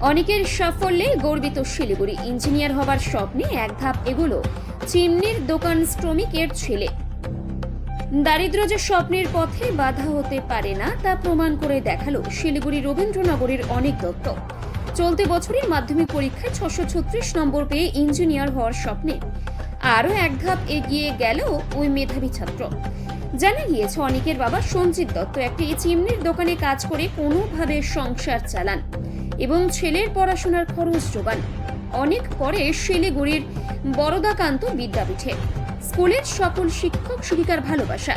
অনেকের সাফল্যে গর্বিত শিলিগুড়ি। ইঞ্জিনিয়ার হবার স্বপ্নে এক ধাপ এগুলো চিমনির দোকান শ্রমিকের ছেলে। দারিদ্র যে স্বপ্নের পথে বাধা হতে পারে না, তা প্রমাণ করে দেখাল শিলিগুড়ি রবীন্দ্রনগরের অনেক দত্ত। চলতি বছরের মাধ্যমিক পরীক্ষায় ছশো ছত্রিশ নম্বর পেয়ে ইঞ্জিনিয়ার হওয়ার স্বপ্নে আরও এক ধাপ এগিয়ে গেল ওই মেধাবী ছাত্র। জানা গিয়েছে, অনেকের বাবা সঞ্জিত দত্ত একটি চিমনির দোকানে কাজ করে কোনোভাবে সংসার চালান। এবং ছেলের পড়াশোনার খরচ যোগান অনেক পরে শিলিগুড়ির বরদাকান্ত বিদ্যাপীঠে। স্কুলের সকল শিক্ষক শিক্ষিকার ভালোবাসা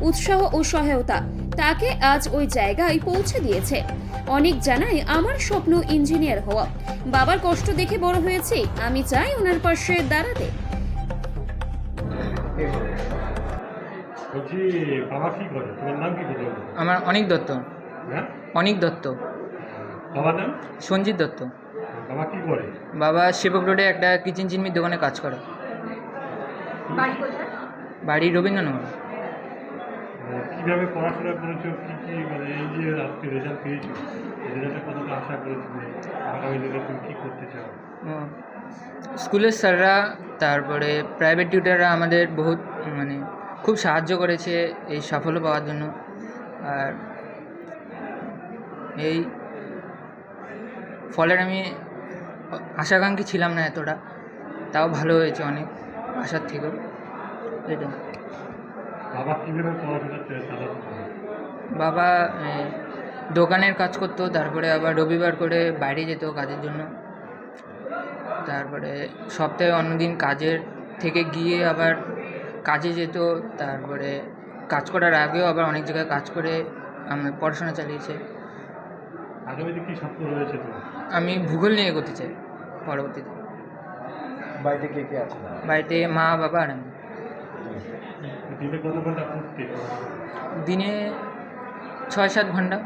উৎসাহ ও সহায়তা তাকে আজ ওই জায়গায় পৌঁছে দিয়েছে। অনেক জানায় আমার স্বপ্ন ইঞ্জিনিয়ার হওয়া। বাবার কষ্ট দেখে বড় হয়েছে। আমি চাই ওনার পাশে দাঁড়াতে। বাবা কি করে? তোমার নাম কি আমার অনিক দত্ত। অনেক দত্ত। বাবার নাম? সঞ্জিত দত্ত। বাবা কি করে? বাবা সেবক রোডে একটা কিচেন চিনমির দোকানে কাজ করে। বাড়ি রবীন্দ্রনগর। মানে কীভাবে পড়াশোনা করেছ? কি কি মানে এই যে আজকে রেজাল্ট পেয়েছ? রেজাল্টে কতটা আশা করেছিলে? আগামী দিনে তুমি কি করতে চাও? ও, স্কুলের স্যাররা তারপরে প্রাইভেট টিউটাররা আমাদের বহুত মানে খুব সাহায্য করেছে এই সাফল্য পাওয়ার জন্য। আর এই ফলের আমি আশাকাঙ্ক্ষী ছিলাম না এতটা। তাও ভালো হয়েছে অনেক আশার থেকেও। এটা বাবা দোকানের কাজ করতো তারপরে আবার রবিবার করে বাইরে যেত কাজের জন্য। তারপরে সপ্তাহে অন্যদিন কাজের থেকে গিয়ে আবার কাজে যেত তারপরে কাজ করার আগেও আবার অনেক জায়গায় কাজ করে আমার পড়াশোনা চালিয়েছে। আগামীতে কি স্বপ্ন রয়েছে তোমার? আমি ভূগোল নিয়ে করতে চাই পরবর্তীতে। বাড়িতে কে কে আছে? বাড়িতে মা বাবা আর আমি। দিনে কত ঘণ্টা পড়তে দিনে ছয় সাত ঘণ্টা।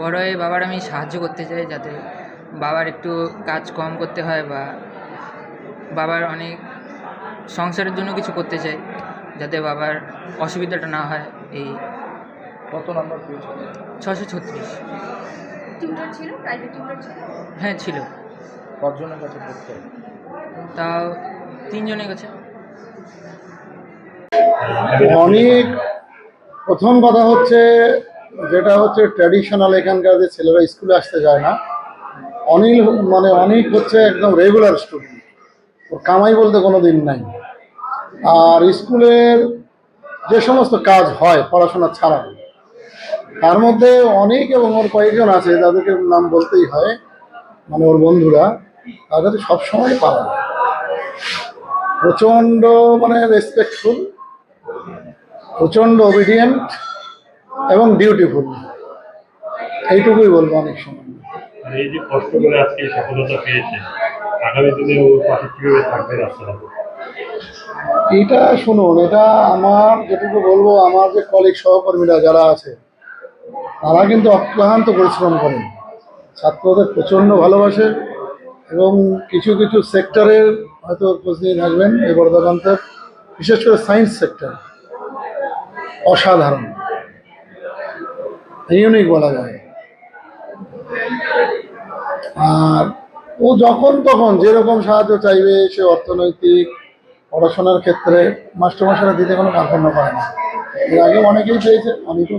বড় হয়ে বাবার আমি সাহায্য করতে চাই যাতে বাবার একটু কাজ কম করতে হয় বা বাবার অনেক সংসারের জন্য কিছু করতে চাই যাতে বাবার অসুবিধাটা না হয় এই কত নম্বর পেয়েছ? ছশো ছত্রিশ। টিউটর ছিল? প্রাইভেট টিউটর ছিল? হ্যাঁ ছিল। কতজনের কাছে পড়তে তাও তিনজনের কাছে। অনেক প্রথম কথা হচ্ছে যেটা হচ্ছে ট্র্যাডিশনাল এখানকার যে ছেলেরা স্কুলে আসতে যায় না অনিল মানে অনেক হচ্ছে একদম রেগুলার স্টুডেন্ট ওর কামাই বলতে কোনো দিন নাই। আর স্কুলের যে সমস্ত কাজ হয় পড়াশোনা ছাড়া তার মধ্যে অনেক এবং ওর কয়েকজন আছে যাদেরকে নাম বলতেই হয় মানে ওর বন্ধুরা তাদের সবসময় পাওয়া প্রচণ্ড মানে রেসপেক্টফুল প্রচণ্ড ওবিডিয়েন্ট এবং ডিউটিফুল এইটুকুই বলব অনেক সময়। আর এই যে কষ্ট করে আজকে সফলতা পেয়েছে আগামী দিনে ওর পাশে কীভাবে থাকবে রাস্তাটা? এইটা শুনুন এটা আমার যেটুকু বলব আমার যে কলিগ সহকর্মীরা যারা আছে তারা কিন্তু অক্লান্ত পরিশ্রম করেন। ছাত্রদের প্রচণ্ড ভালোবাসে এবং কিছু কিছু সেক্টরের হয়তো খোঁজ নিয়ে থাকবেন এই বর্ধমানতের বিশেষ করে সায়েন্স সেক্টর। অসাধারণ। ইউনিক বলা যায়। আর ও যখন তখন যেরকম সাহায্য চাইবে সে অর্থনৈতিক পড়াশোনার ক্ষেত্রে মাস্টারমশাইরা দিতে কোনো কার্পণ্য করে না। এর আগে অনেকেই চেয়েছে পেয়েছে, অনেকেও